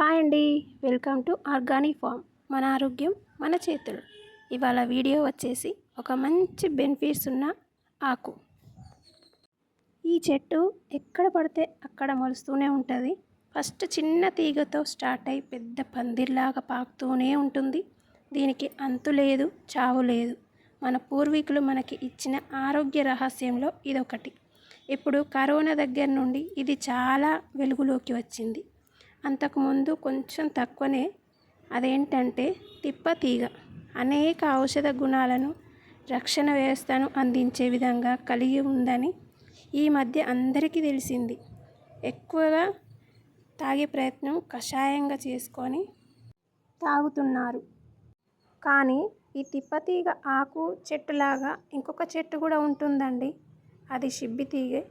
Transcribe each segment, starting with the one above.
Hi అండి. Welcome to organic farm. మన ఆరోగ్యం మన చేతులు. ఇవాళ వీడియో వచ్చేసి ఒక మంచి బెనిఫిట్స్ ఉన్న ఆకు. ఈ చెట్టు ఎక్కడ పడితే అక్కడ మొలుస్తూనే ఉంటుంది. ఫస్ట్ చిన్న తీగతో స్టార్ట్ అయి పెద్ద పందిర్లాగా పాకుతూనే ఉంటుంది. దీనికి అంతు లేదు చావు లేదు. మన పూర్వీకులు మనకి ఇచ్చిన ఆరోగ్య రహస్యంలో ఇదొకటి. ఇప్పుడు కరోనా దగ్గర నుండి ఇది చాలా వెలుగులోకి వచ్చింది. అంతకుముందు కొంచెం తక్కువనే. అదేంటంటే తిప్పతీగ అనేక ఔషధ గుణాలను రక్షణ వ్యవస్థను అందించే విధంగా కలిగి ఉందని ఈ మధ్య అందరికీ తెలిసింది. ఎక్కువగా తాగే ప్రయత్నం కషాయంగా చేసుకొని తాగుతున్నారు. కానీ ఈ తిప్పతీగ ఆకు చెట్టులాగా ఇంకొక చెట్టు కూడా ఉంటుందండి. అది సిబ్బితీగే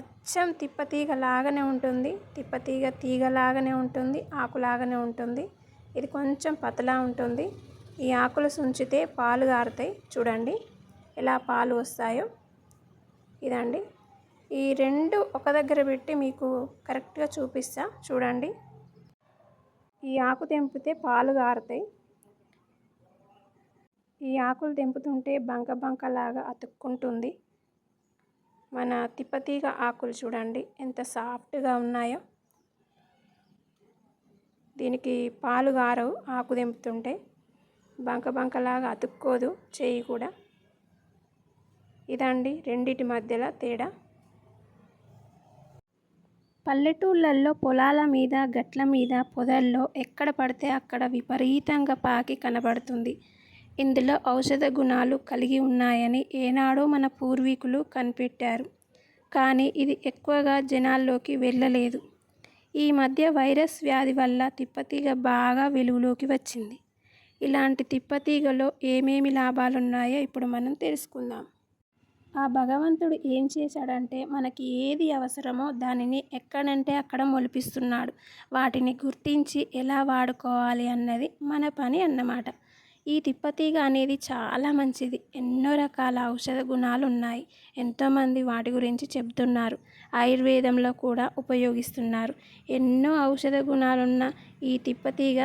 అచ్చం తిప్పతీగ లాగానే ఉంటుంది. తిప్పతీగ తీగలాగానే ఉంటుంది. ఆకులాగానే ఉంటుంది. ఇది కొంచెం పతలా ఉంటుంది. ఈ ఆకులు సుంచితే పాలు గారుతాయి. చూడండి ఎలా పాలు వస్తాయో. ఇదండి. ఈ రెండు ఒక దగ్గర పెట్టి మీకు కరెక్ట్గా చూపిస్తా. చూడండి. ఈ ఆకు తెంపితే పాలు గారుతాయి. ఈ ఆకులు తెంపుతుంటే బంక బంకలాగా అతుక్కుంటుంది. మన తిప్పతీగ ఆకులు చూడండి ఎంత సాఫ్ట్గా ఉన్నాయో. దీనికి పాలు గారవు ఆకు తెంపుతుంటే బంక బంకలాగా అతుక్కోదు చేయి కూడా. ఇదండి రెండిటి మధ్యలో తేడా. పల్లెటూళ్ళల్లో పొలాల మీద గట్ల మీద పొదల్లో ఎక్కడ పడితే అక్కడ విపరీతంగా పాకి కనబడుతుంది. ఇందులో ఔషధ గుణాలు కలిగి ఉన్నాయని ఏనాడో మన పూర్వీకులు కనిపెట్టారు. కానీ ఇది ఎక్కువగా జనాల్లోకి వెళ్ళలేదు. ఈ మధ్య వైరస్ వ్యాధి వల్ల తిప్పతీగ బాగా వెలుగులోకి వచ్చింది. ఇలాంటి తిప్పతీగలో ఏమేమి లాభాలున్నాయో ఇప్పుడు మనం తెలుసుకుందాం. ఆ భగవంతుడు ఏం చేశాడంటే మనకి ఏది అవసరమో దానిని ఎక్కడంటే అక్కడ మొలిపిస్తున్నాడు. వాటిని గుర్తించి ఎలా వాడుకోవాలి అన్నది మన పని అన్నమాట. ఈ తిప్పతీగ అనేది చాలా మంచిది. ఎన్నో రకాల ఔషధ గుణాలు ఉన్నాయి ఎంతోమంది వాటి గురించి చెబుతున్నారు. ఆయుర్వేదంలో కూడా ఉపయోగిస్తున్నారు. ఎన్నో ఔషధ గుణాలున్న ఈ తిప్పతీగ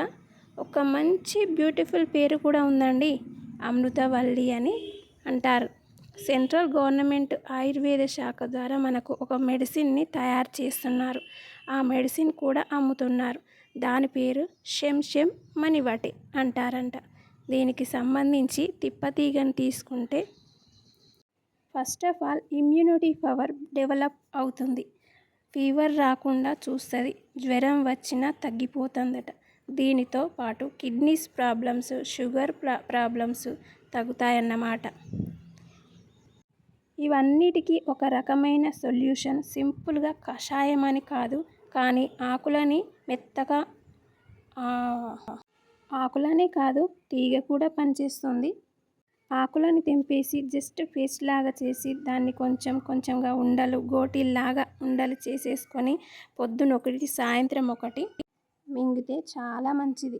ఒక మంచి బ్యూటిఫుల్ పేరు కూడా ఉందండి. అమృతవల్లి అని అంటారు. సెంట్రల్ గవర్నమెంట్ ఆయుర్వేద శాఖ ద్వారా మనకు ఒక మెడిసిన్ని తయారు చేస్తున్నారు. ఆ మెడిసిన్ కూడా అమ్ముతున్నారు. దాని పేరు శంశం మణివటి అంటారంట. దీనికి సంబంధించి తిప్పతీగను తీసుకుంటే first of all immunity power develop అవుతుంది. ఫీవర్ రాకుండా చూస్తుంది. జ్వరం వచ్చినా తగ్గిపోతుందట. దీనితో పాటు కిడ్నీస్ ప్రాబ్లమ్స్ షుగర్ ప్రా ప్రాబ్లమ్స్ తగ్గుతాయన్నమాట. ఇవన్నిటికీ ఒక రకమైన సొల్యూషన్ సింపుల్గా కషాయం అని కాదు కానీ ఆకులని మెత్తగా ఆకులనే కాదు తీగ కూడా పనిచేస్తుంది. ఆకులను తెంపేసి జస్ట్ పేస్ట్ లాగా చేసి దాన్ని కొంచెం కొంచెంగా ఉండలు గోటిల్లాగా ఉండలు చేసేసుకొని పొద్దున ఒకటి సాయంత్రం ఒకటి మింగితే చాలా మంచిది.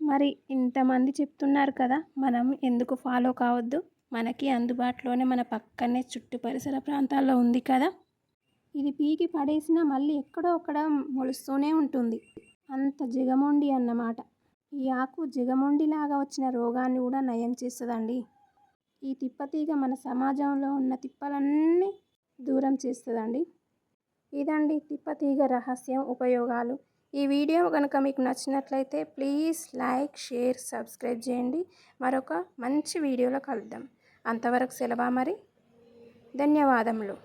మరి ఇంతమంది చెప్తున్నారు కదా మనం ఎందుకు ఫాలో కావద్దు? మనకి అందుబాటులోనే మన పక్కనే చుట్టు పరిసర ప్రాంతాల్లో ఉంది కదా. ఇది పీకి పడేసినా మళ్ళీ ఎక్కడో అక్కడ మొలుస్తూనే ఉంటుంది. అంత జిగమొండి అన్నమాట. ఈ ఆకు జిగమొండిలాగా వచ్చిన రోగాన్ని కూడా నయం చేస్తుందండి. ఈ తిప్పతీగ మన సమాజంలో ఉన్న తిప్పలన్నీ దూరం చేస్తుందండి. ఇదండి తిప్పతీగ రహస్యం ఉపయోగాలు. ఈ వీడియో కనుక మీకు నచ్చినట్లయితే ప్లీజ్ లైక్ షేర్ సబ్స్క్రైబ్ చేయండి. మరొక మంచి వీడియోలో కలుద్దాం. అంతవరకు సెలవా మరి? ధన్యవాదములు.